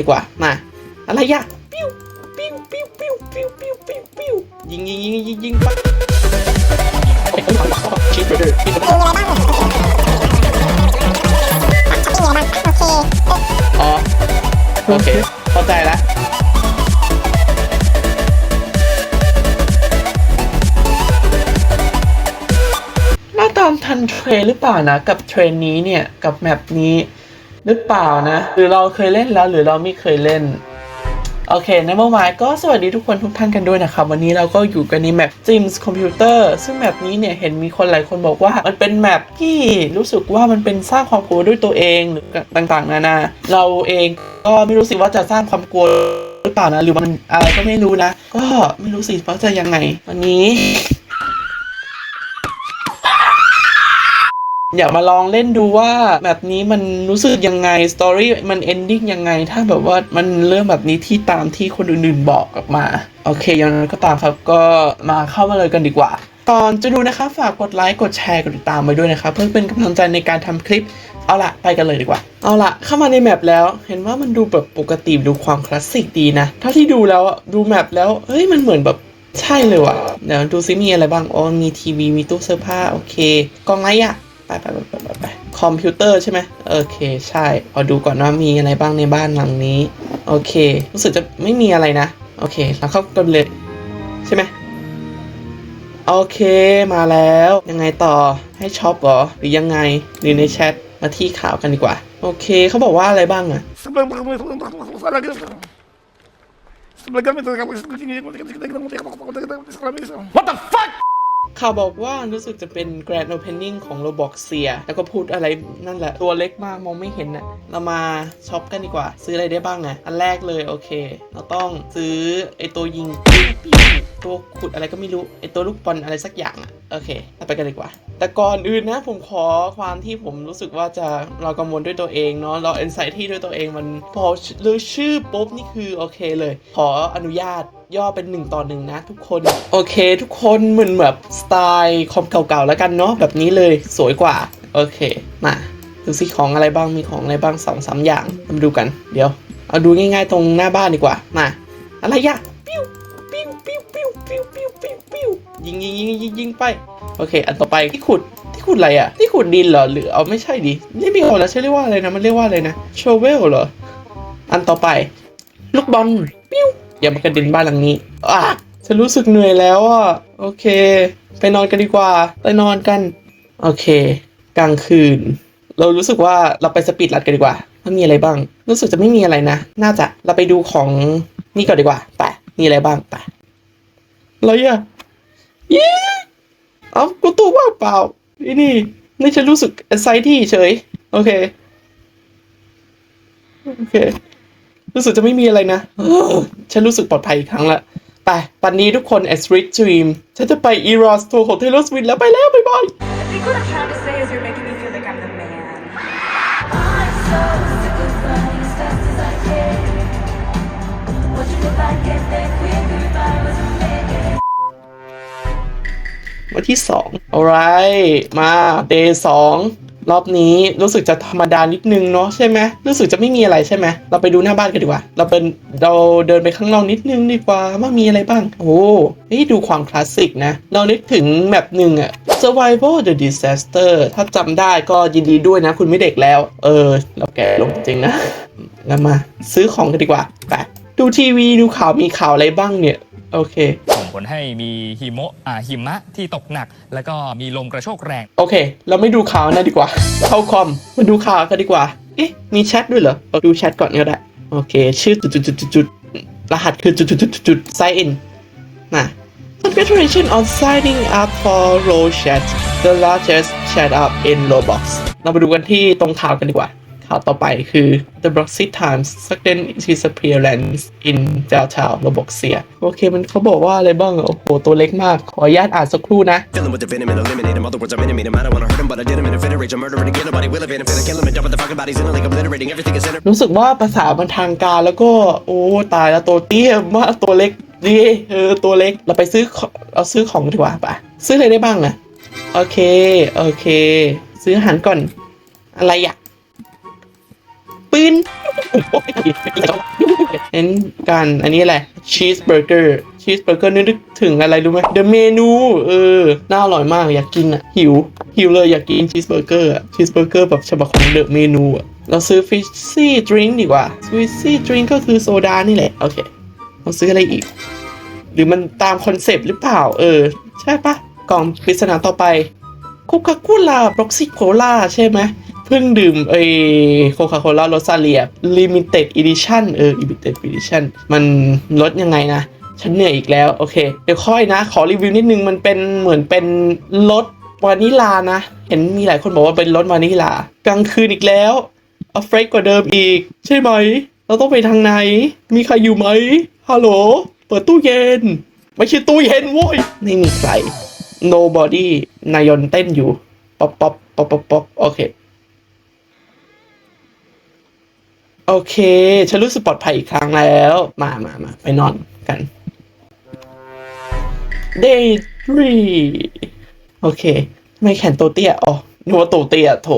ดีกว่ามาอะไรยะปิ้วปิ้วปิ้วปิ้วปิ้วปิ้วปิ้วปิ้วยิงยิงยิงยิงยิงไปโอ้โหชิปเดอร์ชิปอ๋อโอเคเข้าใจแล้วเราตามทันเทรนหรือเปล่านะ กับเทรนนี้เนี่ย กับแมปนี้ หรือเปล่านะ หรือเราเคยเล่นแล้วหรือเราไม่เคยเล่นโอเคในเมื่อวานก็สวัสดีทุกคนทุกท่านกันด้วยนะครับ วันนี้เราก็อยู่กันในแมป Sims Computer ซึ่งแมปนี้เนี่ยเห็นมีคนหลายคนบอกว่า มันเป็นแมปที่รู้สึกว่ามันเป็นสร้างความกลัวด้วยตัวเองหรือต่างๆ นานา เราเองก็ไม่รู้สิว่าจะสร้างความกลัวหรือเปล่านะ หรือมันอะไรก็ไม่รู้นะ ก็ไม่รู้สิว่าจะยังไง วันนี้ อยากมาลองเล่นดูว่าแบบนี้มันรู้สึกยังไงสตอรี่มันเอนดิ้งยังไง ถ้าแบบว่ามันเรื่องแบบนี้ที่ตามที่คนอื่นๆบอกกลับมา โอเคย่างนั้นก็ตามครับก็มาเข้ามาเลยกันดีกว่าตอนจะดูนะคะฝากกดไลค์กดแชร์กดติดตามไปด้วยนะครับเพื่อเป็นกำลังใจในการทำคลิป เอาละไปกันเลยดีกว่า เอาละเข้ามาในแมปแล้ว เห็นว่ามันดูแบบปกติดูความคลาสสิกดีนะเท่าที่ดูแล้วดูแมปแล้วเฮ้ยมันเหมือนแบบใช่เลยว่ะเดี๋ยวดูซิมีอะไรบ้างอ๋อมีทีวีมีตู้เสื้อผ้าโอเคกองไรอะ ไปไปไปไปไปไปคอมพิวเตอร์ใช่ไหมโอเค ใช่ขอดูก่อนว่ามีอะไรบ้างในบ้านหลังนี้ โอเค รู้สึกจะไม่มีอะไรนะ โอเคแล้วเข้ากันเลย ใช่ไหมโอเคมาแล้วยังไงต่อให้ช็อปเหรอหรือยังไงหรือในแชทมาที่ข่าวกันดีกว่า โอเคเขาบอกว่าอะไรบ้างอะ What the fuck ข่าวบอกว่ารู้สึกจะเป็น Grand Opening ของ Roblox เซีย แล้วก็พูดอะไรนั่นแหละ ตัวเล็กมากมองไม่เห็นนะเรามาช็อปกันดีกว่า ซื้ออะไรได้บ้างอะอันแรกเลยโอเค เราต้องซื้อไอตัวยิง ตัวขุดอะไรก็ไม่รู้ ไอตัวลูกบอลอะไรสักอย่างอะ โอเคเราไปกันดีกว่า แต่ก่อนอื่นนะผมขอความที่ผมรู้สึกว่าจะเรากังวลด้วยตัวเองเนาะเราเอนไซที่ด้วยตัวเองมันพอเลือชื่อปุ๊บนี่คือโอเคเลย ขออนุญาตย่อเป็นหนึ่งต่อหนึ่งนะทุกคน โอเค ทุกคนเหมือนแบบสไตล์คอมเก่าๆแล้วกันเนาะแบบนี้เลยสวยกว่า โอเค มาดูสิของอะไรบ้างมีของอะไรบ้างสองสามอย่างมาดูกัน เดี๋ยว เอาดูง่ายๆตรงหน้าบ้านดีกว่ามาอะไรยะปิ้ว ปิ้วปิ้วปิ้วปิ้วปิ้วปิ้วปิ้วยิงยิงยิงยิงยิงไป โอเค อันต่อไปที่ขุดที่ขุดอะไรอะที่ขุดดินเหรอหรือเอาไม่ใช่ดินี่มีคนแล้วใช่เรียกว่าอะไรนะมันเรียกว่าอะไรนะโชเวลเหรออันต่อไป ลูกบอลปิ้วอย่ามากระเด็นบ้านหลังนี้อะฉันรู้สึกเหนื่อยแล้วอะโอเค ไปนอนกันดีกว่าไปนอนกัน โอเค กลางคืน เรารู้สึกว่าเราไปสปีดรัดกันดีกว่าว่ามีอะไรบ้าง รู้สึกจะไม่มีอะไรนะ น่าจะเราไปดูของนี่ก่อนดีกว่าไป มีอะไรบ้างไปอะไรอะเย้เอ้ากูตัวว่างเปล่านี่นี่ นี่ฉันรู้สึก anxiety เฉย โอเค โอเค รู้สึกจะไม่มีอะไรนะ ฉันรู้สึกปลอดภัยอีกครั้งละไปปันนี้ทุกคน at Street Dream ฉันจะไป Eros ทัวร์ของ Taylor Swift แล้วไปแล้ว บ๊ายบาย วันที่สอง alright มา day สองรอบนี้รู้สึกจะธรรมดานิดนึงเนาะใช่ไหมรู้สึกจะไม่มีอะไรใช่ไหมเราไปดูหน้าบ้านกันดีกว่า เราเป็นเราเดินไปข้างนอกนิดนึงดีกว่าว่ามีอะไรบ้าง โอ้เฮ้ยดูความคลาสสิกนะ เรานึกถึงแมปหนึ่งอะ survival the disaster ถ้าจำได้ก็ยินดีด้วยนะ คุณไม่เด็กแล้ว เออ เราแก่ลงจริงนะแล้วมา ซื้อของกันดีกว่าไป ดูทีวีดูข่าวมีข่าวอะไรบ้างเนี่ย โอเค ส่งผลให้มีหิมะอ่าหิมะที่ตกหนัก แล้วก็มีลมกระโชกแรง โอเค เราไม่ดูข่าวนะดีกว่า เข้าคอมมาดูข่าวกันดีกว่า เอ๊ะ มีแชทด้วยเหรอเราดูแชทก่อนก็ได้ โอเค ชื่อจุดจุดจุดจุดจุดรหัสคือจุดจุดจุดจุด sign in มา Congratulations on signing up for Rochat the largest chat app in Roblox เรามาดูกันที่ตรงข่าวกันดีกว่า ข่าวต่อไปคือ The Brexit Times sudden disappearance in downtown Roboxia โอเคมันเขาบอกว่าอะไรบ้างอะโอ้โห ตัวเล็กมาก ขออนุญาตอ่านสักครู่นะ Filling with the venom and eliminate him. Other words, I'm intimate him. I don't wanna hurt him, but I did him in a fit of rage. I'm murdering again. Nobody will evade him. Finna kill him and dump the fucking bodies in a lake, obliterating everything is in it. รู้สึกว่าภาษามันทางการแล้วก็ โอ้ ตายแล้วตัวเตี้ยมากตัวเล็กดีเออ ตัวเล็ก เราไปซื้อของเอาซื้อของดีกว่าปะซื้ออะไรได้บ้างอะโอเค โอเค ซื้ออาหารก่อน อะไรอะ ปืนเน้นการอันนี้อะไรชีสเบอร์เกอร์ชีสเบอร์เกอร์นึกถึงอะไรรู้ไหมเดอะเมนูเออน่าอร่อยมากอยากกินอะหิวหิวเลยอยากกินชีสเบอร์เกอร์อะชีสเบอร์เกอร์แบบฉบับของเดอะเมนูอะเราซื้อฟิชซี่ดริงดีกว่าฟิชซี่ดริงก็คือโซดานี่แหละโอเคเราซื้ออะไรอีก หรือมันตามคอนเซปต์หรือเปล่า เออ ใช่ปะกล่องปริศนาต่อไป โคคาโคล่าบล็อกซิโคล่าใช่ไหมเพิ่งดื่มไอโคคาโคล่ารสซาเลียลิมิเต็ดอีดิชั่นเออลิมิเต็ดอีดิชั่นมันลดยังไงนะ ฉันเหนื่อยอีกแล้ว โอเค เดี๋ยวค่อยนะ ขอรีวิวนิดนึงมันเป็นเหมือนเป็นรสวานิลานะ เห็นมีหลายคนบอกว่าเป็นรสวานิลากลางคืนอีกแล้วเอาเฟรกกว่าเดิมอีก ใช่ไหม เราต้องไปทางไหน มีใครอยู่ไหมฮัลโหล เปิดตู้เย็น ไม่ใช่ตู้เย็นโว้ยไม่มีใคร nobody นายนเต้นอยู่ ป๊อปป๊อปป๊อปป๊อปป๊อปโอเค โอเค ฉันรู้สึกปลอดภัยอีกครั้งแล้ว มามามาไปนอนกัน day three โอเคทำไม่แขนโตเตี้ย อ๋อนึกว่าโตเตี้ยโถ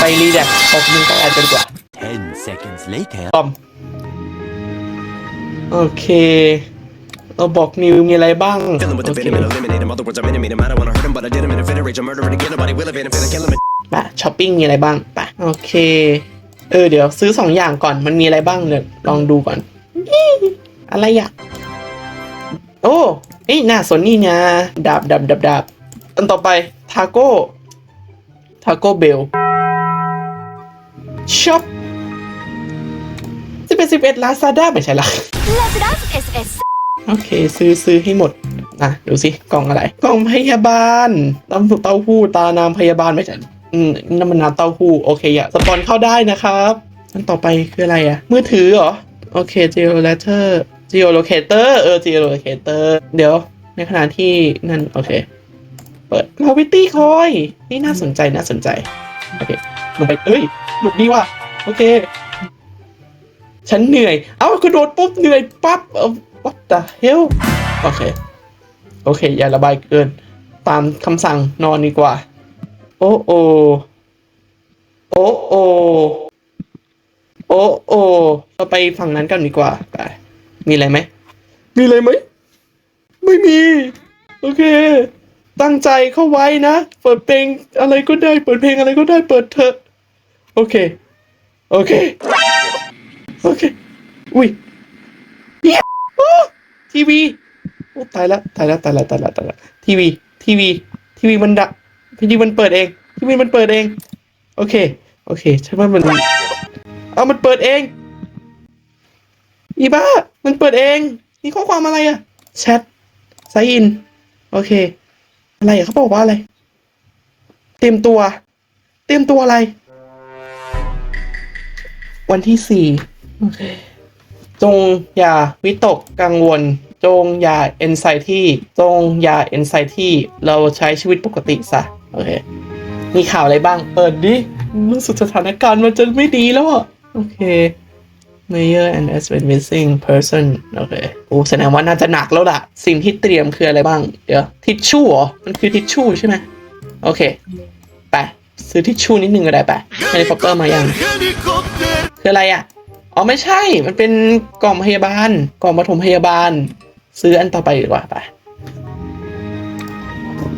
ไปรีแลกซ์ออกกำลังกายกันดีกว่า10 seconds later. ตอมโอเค เราบอกนิวมีอะไรบ้าง Feeling with the โอเค venom and eliminate him. Other words, I'm intimate him. I don't wanna hurt him, but I did him in a fit of rage. I'm murdering again. Nobody will have it. I'm finna kill him. ปะช้อปปิ้งมีอะไรบ้างปะโอเค เออเดี๋ยวซื้อสองอย่างก่อนมันมีอะไรบ้างเดี๋ยวลองดูก่อนอี้อะไรอะโอ้เอ้ยน่าสนนี่นะดาบดาบดาบดาบอันต่อไปทาโก้ทาโก้เบลช็อปสิบเอ็ดสิบเอ็ดลาซาด้าไม่ใช่ละ Lazarus SS โอเค ซื้อซื้อให้หมดอะดูสิกล่องอะไร กล่องพยาบาลน้ำเต้าหู้ตานามพยาบาลไม่ใช่อืมน้ำมันน้ำเต้าหู้โอเคอย่าสปอนเข้าได้นะครับอันต่อไปคืออะไรอะมือถือเหรอ โอเค geolator geolocator เออ geolocator เดี๋ยว ในขณะที่นั่น โอเค เปิด gravity coin นี่น่าสนใจน่าสนใจ โอเคลงไปเอ้ยหนุกดีว่ะ โอเค ฉันเหนื่อย เอ้ากระโดดปุ๊บเหนื่อยปั๊บ what the hell โอเค โอเค อย่าระบายเกิน ตามคำสั่งนอนดีกว่า โอ้โอโอ้โอโอ้โอเราไปฝั่งนั้นกันดีกว่าไปมีอะไรไหม มีอะไรไหม ไม่มี โอเค ตั้งใจเข้าไว้นะ เปิดเพลงอะไรก็ได้ เปิดเพลงอะไรก็ได้ เปิดเถอะ โอเค โอเค โอเค อุ้ย ทีวีตายละตายละตายละตายละตายละทีวีทีวีทีวีมันดับทีวีมันเปิดเอง ทีวีมันเปิดเอง โอเค โอเคใช่ว่ามันเอามันเปิดเอง อีบ้า มันเปิดเอง นี่ข้อความอะไรอะแชทไซอิน โอเค อะไรเขาบอกว่าอะไร เตรียมตัว เตรียมตัวอะไร วันที่สี่โอเค จงอย่าวิตกกังวล จงอย่าเอนไซที่จงอย่าเอนไซที่เราใช้ชีวิตปกติซะโอเคมีข่าวอะไรบ้าง เปิดดิรู้สึกสถานการณ์มันจะไม่ดีแล้วอะโอเค Mayor and as been missing person โอเคโอ้แสดงว่าน่าจะหนักแล้วล่ะ สิ่งที่เตรียมคืออะไรบ้าง เดี๋ยว ทิชชู่เหรอ มันคือทิชชู่ใช่ไหมโอเค ไป ซื้อทิชชู่นิดนึงก็ได้ไปเฮลิคอปเตอร์มายัง คืออะไรอะ อ๋อไม่ใช่ มันเป็นกล่องพยาบาล กล่องปฐมพยาบาล ซื้ออันต่อไปดีกว่าไป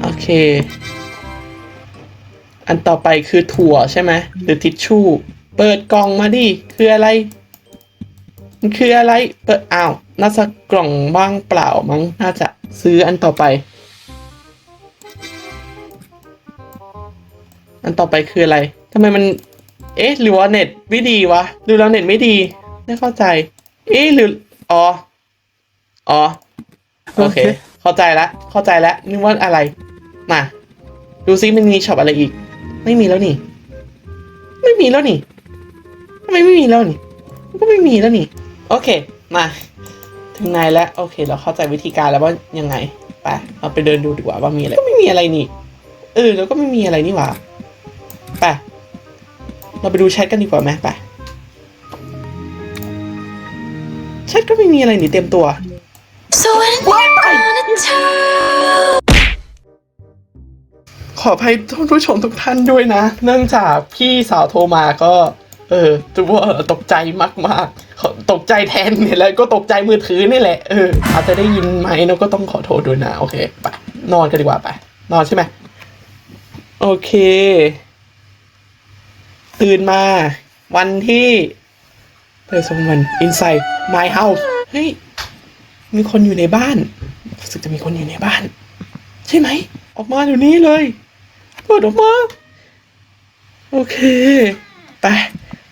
โอเค อันต่อไปคือถั่วใช่ไหมหรือทิชชู่ เปิดกล่องมาดิ คืออะไร มันคืออะไร เปิดอ้าว น่าจะกล่องว่างเปล่ามั้ง น่าจะซื้ออันต่อไป อันต่อไปคืออะไรทำไมมัน เอ๊ะ หรือว่าเน็ตไม่ดีวะ ดูแล้วเน็ตไม่ดีไม่เข้าใจ เอ๊ะหรือ อ๋อ อ๋อ โอเค เข้าใจละ เข้าใจแล้วนึกว่าอะไร มา ดูซิมันมีช็อปอะไรอีก ไม่มีแล้วนี่ ไม่มีแล้วนี่ทำไมไม่มีแล้วนี่มันก็ไม่มีแล้วนี่ โอเค มา ถึงไหนแล้ว โอเค เราเข้าใจวิธีการแล้วว่ายังไง ไปเราไปเดินดูดีกว่าว่ามีอะไร ก็ไม่มีอะไรนี่ เออ แล้วก็ไม่มีอะไรนี่หว่า ไป เราไปดูแชทกันดีกว่าไหมไปแชทก็ไม่มีอะไรนี่เต็มตัว So when you're gonna tell ขออภัยท่านผู้ชมทุกท่านด้วยนะ เนื่องจากพี่สาวโทรมาก็ เออถือว่าตกใจมากๆตกใจแทนเนี่ยแล้วก็ตกใจมือถือนี่แหละ เออ อาจจะได้ยินไหมเนอะก็ต้องขอโทษด้วยนะ โอเค ไป นอนกันดีกว่าไป นอนใช่ไหม โอเค ตื่นมา วันที่เธอสมวัน inside my house เฮ้ยมีคนอยู่ในบ้านรู้สึกจะมีคนอยู่ในบ้าน ใช่ไหม ออกมาเดี๋ยวนี้เลย เปิดออกมา โอเค ไป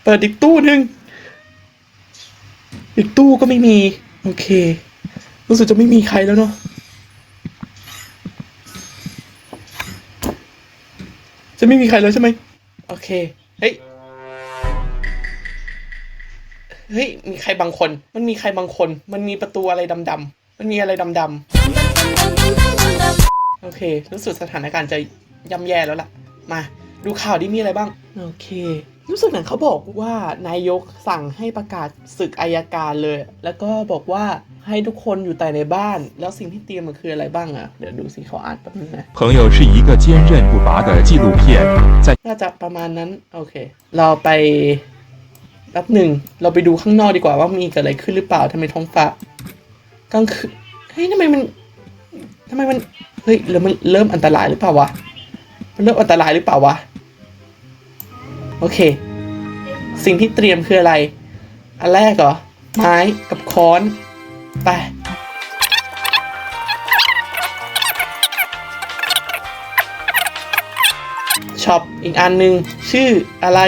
เปิดอีกตู้หนึ่งอีกตู้ก็ไม่มี โอเค รู้สึกจะไม่มีใครแล้วเนาะจะไม่มีใครแล้วใช่ไหม โอเค เฮ้ย เฮ้ย มีใครบางคน มันมีใครบางคน มันมีประตูอะไรดำๆ มันมีอะไรดำๆ โอเค รู้สึกสถานการณ์จะย่ำแย่แล้วล่ะ มา ดูข่าวดิมีอะไรบ้าง โอเค รู้สึกเหมืงเขาบอกว่านายกสั่งให้ประกาศศึกอายการเลย แล้วก็บอกว่าให้ทุกคนอยู่แต่ในบ้าน แล้วสิ่งที่เตรียมมันคืออะไรบ้างอะเดี๋ยวดูสิเขาอ่านแป๊บนึงนะ朋友是一个坚韧不拔的纪录片在น่าจะประมาณนั้น โอเค เราไปแป๊บหนึ่ง เราไปดูข้างนอกดีกว่าว่ามีเกิดอะไรขึ้นหรือเปล่าทำไมท้องฟ้ากลางคืนเฮ้ยทำไมมันทำไมมันเฮ้ยแล้วมันเริ่มอันตรายหรือเปล่าวะมันเริ่มอันตรายหรือเปล่าวะ โอเค สิ่งที่เตรียมคืออะไร อันแรกเหรอ ไม้กับค้อน ไป ช็อปอีกอันหนึ่งชื่ออะไร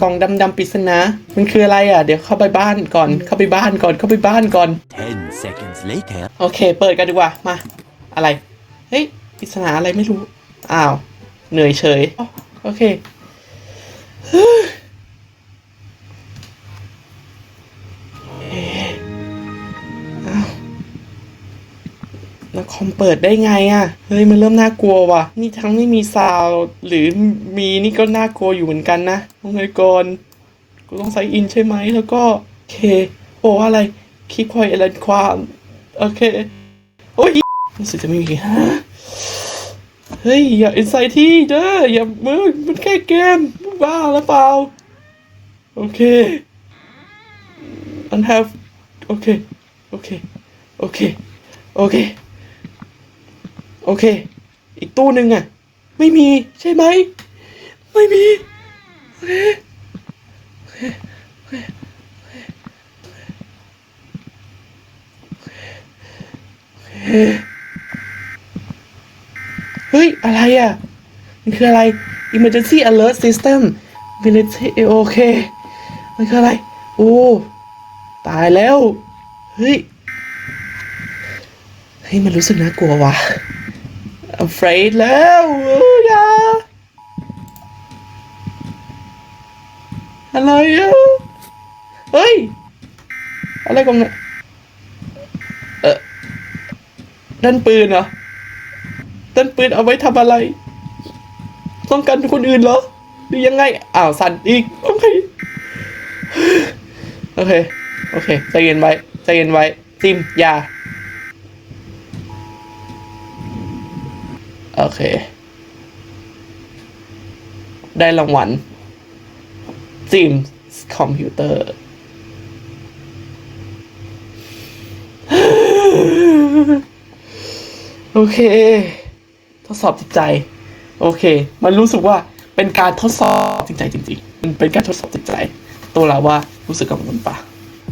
กล่องดำๆปริศนามันคืออะไรอะ เดี๋ยวเข้าไปบ้านก่อน เข้าไปบ้านก่อน เข้าไปบ้านก่อน 10 seconds later. โอเค เปิดกันดีกว่า มา อะไร เฮ้ยปริศนาอะไรไม่รู้ อ้าว เหนื่อยเฉยอ๋อโอเคฮึ่มเอ๊ะอ้าว แล้วคอมเปิดได้ไงอะ่ะ เฮ้ย มันเริ่มน่ากลัวว่ะ นี่ทั้งไม่มีซาวหรือมีนี่ก็น่ากลัวอยู่เหมือนกันนะโอ้ยก่อนกูต้องใส่อินใช่ไหม แล้วก็ โอเค โอ้อะไรคลิปคอยเอลันความ โอเค โอ้ยรู้สึกจะไม่มีฮะ เฮ้ย อย่าอินไซที่เด้ออย่ามึงมันแค่เกมบ้าแล้วเปล่า โอเค อัน have โอเค โอเค โอเค โอเค โอเค อีกตู้หนึ่งอะ ไม่มีใช่ไหม ไม่มี โอเค โอเฮ้ยอ อะไรอะ มันคืออะไร emergency alert system military โอเค มันคืออะไร โอ้ ตายแล้ว เฮ้ย เฮ้ย มันรู้สึกน่ากลัวว่ะ afraid แล้วอออย่าอะไรอะ เฮ้ย อะไรกันเนี่ย เออนั่นปืนเหรอ ต้นปืนเอาไว้ทำอะไร ต้องกันคนอื่นเหรอหรือยังไง อ้าวสั่นอีก โอเค โอเค โอเค ใจเย็นไว้ ใจเย็นไว้จิมอยา โอเค ได้รางวัลจิมคอมพิวเตอร์โอเค ดสอบจิตใจ โอเค มันรู้สึกว่าเป็นการทดสอบจิตใจจริงๆ มันเป็นการทดสอบจิตใจ ตัวเราว่ารู้สึกกังวลปะ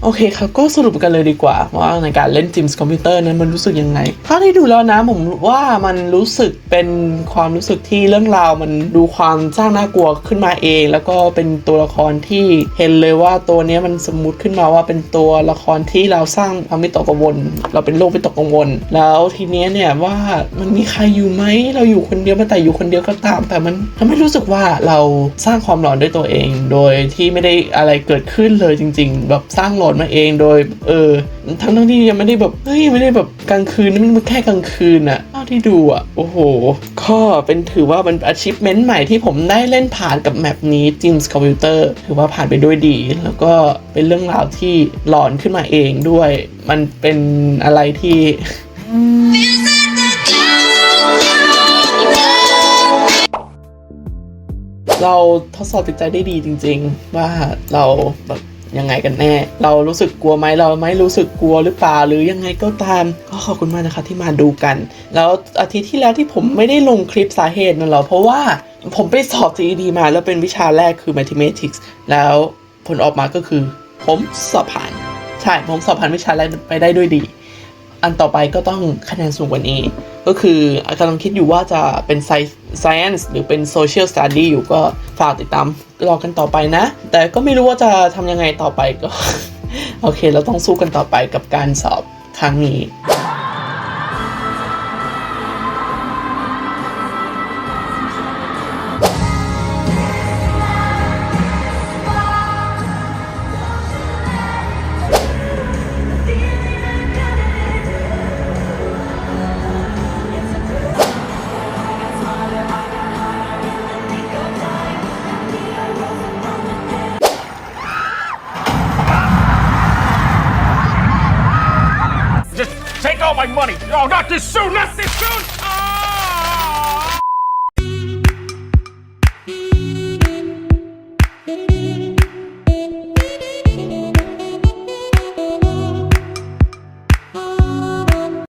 โอเคครับก็สรุปกันเลยดีกว่า ว่าในการเล่นจิมส์คอมพิวเตอร์นั้นมันรู้สึกยังไงเท่าที่ดูแล้วนะผมว่ามันรู้สึกเป็นความรู้สึกที่เรื่องราวมันดูความสร้างน่ากลัวขึ้นมาเอง แล้วก็เป็นตัวละครที่เห็นเลยว่าตัวนี้มันสมมุติขึ้นมาว่าเป็นตัวละครที่เราสร้างความไม่ตกกังวล เราเป็นโรคไม่ตกกังวล แล้วทีเนี้ยเนี่ยว่ามันมีใครอยู่ไหมเราอยู่คนเดียวมาแต่อยู่คนเดียวก็ตาม แต่มันทำให้รู้สึกว่าเราสร้างความหลอนด้วยตัวเอง โดยที่ไม่ได้อะไรเกิดขึ้นเลยจริง ๆ แบบสร้างหลอนมาเองโดย เออ ทั้งทั้งที่ยังไม่ได้แบบเฮ้ยไม่ได้แบบกลางคืนมันแค่กลางคืนอะเท่าที่ดูอะโอ้โห ก็เป็นถือว่าเป็น achievement ใหม่ที่ผมได้เล่นผ่านกับแมปนี้ James Computer ถือว่าผ่านไปด้วยดี แล้วก็เป็นเรื่องราวที่หลอนขึ้นมาเองด้วย มันเป็นอะไรที่เเราทดสอบจิตใจได้ดีจริง ๆ ว่าเราแบบ ยังไงกันแน่ เรารู้สึกกลัวไหมเราไม่รู้สึกกลัวหรือเปล่าหรือยังไงก็ตามก็ขอบคุณมากนะคะที่มาดูกัน แล้วอาทิตย์ที่แล้วที่ผมไม่ได้ลงคลิปสาเหตุนั่นหรอเพราะว่าผมไปสอบ GED มาแล้วเป็นวิชาแรกคือ Mathematics แล้วผลออกมาก็คือ ผมสอบผ่าน ใช่ผมสอบผ่านวิชาแรกไปได้ด้วยดี อันต่อไปก็ต้องคะแนนสูงกว่านี้ ก็คือกำลังคิดอยู่ว่าจะเป็น Science หรือเป็น social study อยู่ก็ฝากติดตามรอกันต่อไปนะ แต่ก็ไม่รู้ว่าจะทำยังไงต่อไปก็ โอเค เราต้องสู้กันต่อไปกับการสอบครั้งนี้ my money. No, not this soon, not this soon.